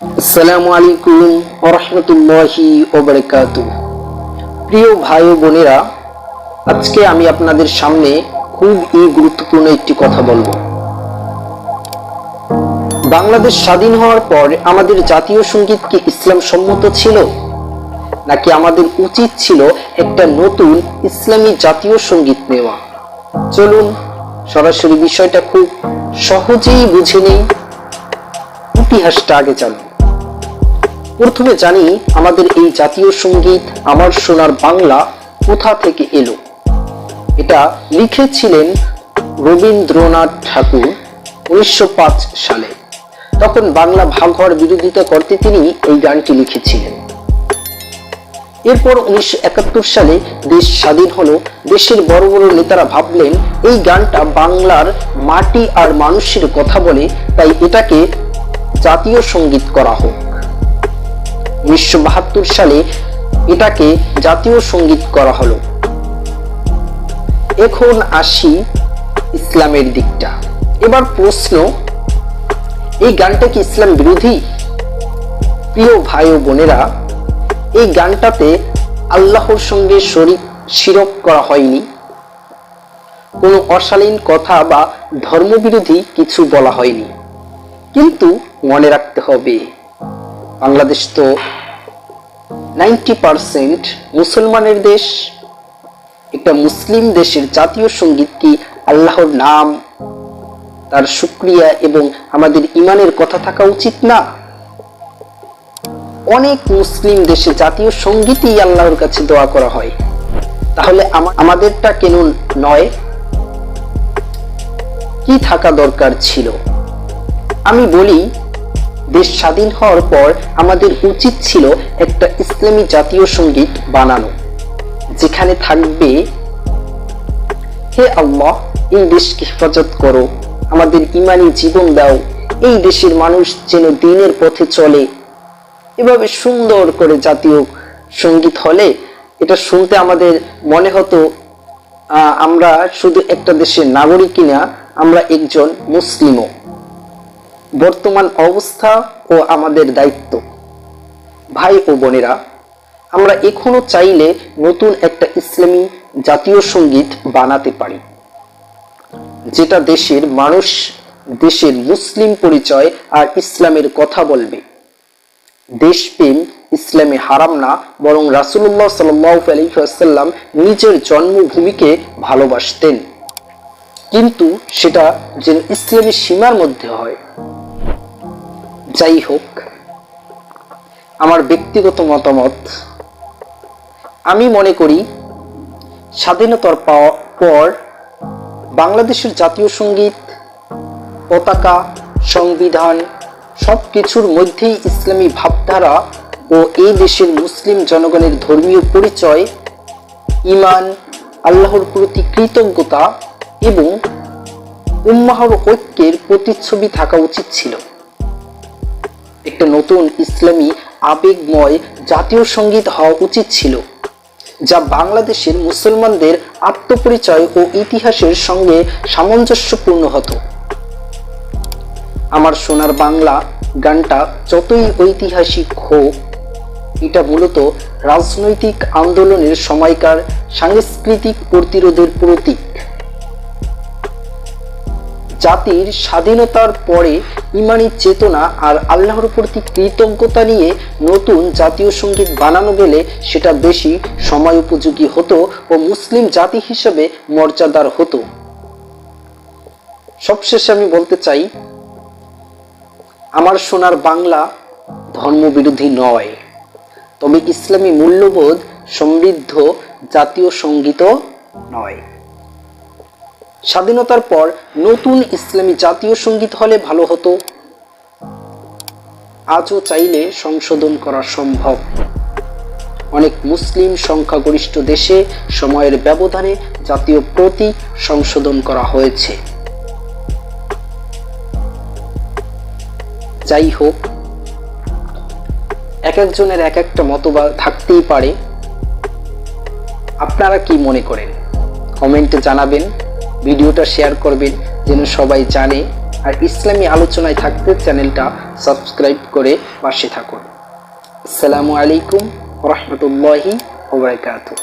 আসসালামু আলাইকুম ওরহমতুল্লাহি ওবরাকাতু প্রিয় ভাই ও বোনেরা, আজকে আমি আপনাদের সামনে খুবই গুরুত্বপূর্ণ একটি কথা বলব। বাংলাদেশ স্বাধীন হওয়ার পর আমাদের জাতীয় সংগীত কি ইসলাম সম্মত ছিল? নাকি আমাদের উচিত ছিল একটা নতুন ইসলামী জাতীয় সংগীত নেওয়া? চলুন সরাসরি বিষয়টা খুব সহজেই বুঝে নেই। ইতিহাসটা আগে জানুন। প্রথমে জানি আমাদের এই জাতীয় সংগীত আমার সোনার বাংলা কোথা থেকে এলো। এটা লিখেছিলেন রবীন্দ্রনাথ ঠাকুর উনিশশো পাঁচ সালে। তখন বাংলা ভাগ হওয়ার বিরোধিতা করতে তিনি এই গানটি লিখেছিলেন। এরপর উনিশশো একাত্তর সালে দেশ স্বাধীন হলো। দেশের বড় বড় নেতারা ভাবলেন, এই গানটা বাংলার মাটি আর মানুষের কথা বলে, তাই এটাকে জাতীয় সংগীত করা হোক। উনিশশো বাহাত্তর সালে এটাকে জাতীয় সংগীত করা হলো। এখন আসি ইসলামের দিকটা। এবার প্রশ্ন, এই গানটা কি ইসলাম বিরোধী? প্রিয় ভাই ও বোনেরা, এই গানটাতে আল্লাহর সঙ্গে শরীক, শিরক করা হয়নি। কোনো অশালীন কথা বা ধর্মবিরোধী কিছু বলা হয়নি। কিন্তু মনে রাখতে হবে বাংলাদেশ তো নাইনটি পার্সেন্ট মুসলমানের দেশ। একটা মুসলিম দেশের জাতীয় সংগীত কি আল্লাহর নাম, তার শুক্রিয়া এবং আমাদের ইমানের কথা থাকা উচিত না? অনেক মুসলিম দেশে জাতীয় সঙ্গীতই আল্লাহর কাছে দোয়া করা হয়। তাহলে আমাদেরটা কেন নয়? কি থাকা দরকার ছিল? আমি বলি দেশ স্বাধীন হওয়ার পর আমাদের উচিত ছিল একটা ইসলামী জাতীয় সংগীত বানানো, যেখানে থাকবে, হে আল্লাহ, এই দেশকে হেফাজত করো, আমাদের ইমানি জীবন দাও, এই দেশের মানুষ যেন দিনের পথে চলে। এভাবে সুন্দর করে জাতীয় সংগীত হলে, এটা শুনতে আমাদের মনে হতো আমরা শুধু একটা দেশের নাগরিকই না আমরা একজন মুসলিমও। বর্তমান অবস্থা ও আমাদের দায়িত্ব। ভাই ও বোনেরা, আমরা এখনও চাইলে নতুন একটা ইসলামী জাতীয় সংগীত বানাতে পারি, যেটা দেশের মানুষ, দেশের মুসলিম পরিচয় আর ইসলামের কথা বলবে। দেশপ্রেম ইসলামে হারাম না, বরং রাসুল্লাহ সাল্লাম নিজের জন্মভূমিকে ভালোবাসতেন। কিন্তু সেটা যেন ইসলামী সীমার মধ্যে হয়। যাই হোক আমার ব্যক্তিগত মতামত, আমি মনে করি স্বাধীনতার পর বাংলাদেশের জাতীয় সংগীত, পতাকা, সংবিধান সব কিছুর মধ্যেই ইসলামী ভাবধারা ও এই দেশের মুসলিম জনগণের ধর্মীয় পরিচয় ইমান আল্লাহর প্রতি কৃতজ্ঞতা এবং উম্মাহর ঐক্যের প্রতিচ্ছবি থাকা উচিত ছিল। একটা নতুন ইসলামী আবেগময় জাতীয় সংগীত হওয়া উচিত ছিল, যা বাংলাদেশের মুসলমানদের আত্মপরিচয় ও ইতিহাসের সঙ্গে সামঞ্জস্যপূর্ণ হতো। আমার সোনার বাংলা গানটা যতই ঐতিহাসিক হোক, এটা মূলত রাজনৈতিক আন্দোলনের সময়কার সাংস্কৃতিক প্রতিরোধের প্রতীক। জাতির স্বাধীনতার পরে ইমানি চেতনা আর আল্লাহর প্রতি কৃতজ্ঞতা নিয়ে নতুন জাতীয় সংগীত বানানো গেলে সেটা বেশি সময় উপযোগী হতো ও মুসলিম জাতি হিসেবে মর্যাদার হতো। সবশেষে আমি বলতে চাই, আমার সোনার বাংলা ধর্মবিরোধী নয়। তবে ইসলামী মূল্যবোধ সমৃদ্ধ জাতীয় সঙ্গীতও নয়। স্বাধীনতার পর নতুন ইসলামী জাতীয় সংগীত হলে ভালো হতো। আজও চাইলে সংশোধন করা সম্ভব। অনেক মুসলিম সংখ্যাগরিষ্ঠ দেশে সময়ের ব্যবধানে জাতীয় প্রতীক সংশোধন করা হয়েছে। যাই হোক, এক একজনের এক একটা মতবাদ থাকতেই পারে। আপনারা কি মনে করেন? কমেন্টে জানাবেন। ভিডিওটা শেয়ার করবেন যেন সবাই জানে। আর ইসলামী আলোচনায় থাকতে চ্যানেলটা সাবস্ক্রাইব করে পাশে থাকুন। আসসালামু আলাইকুম রহমতুল্লাহি ওবরাকাতুহ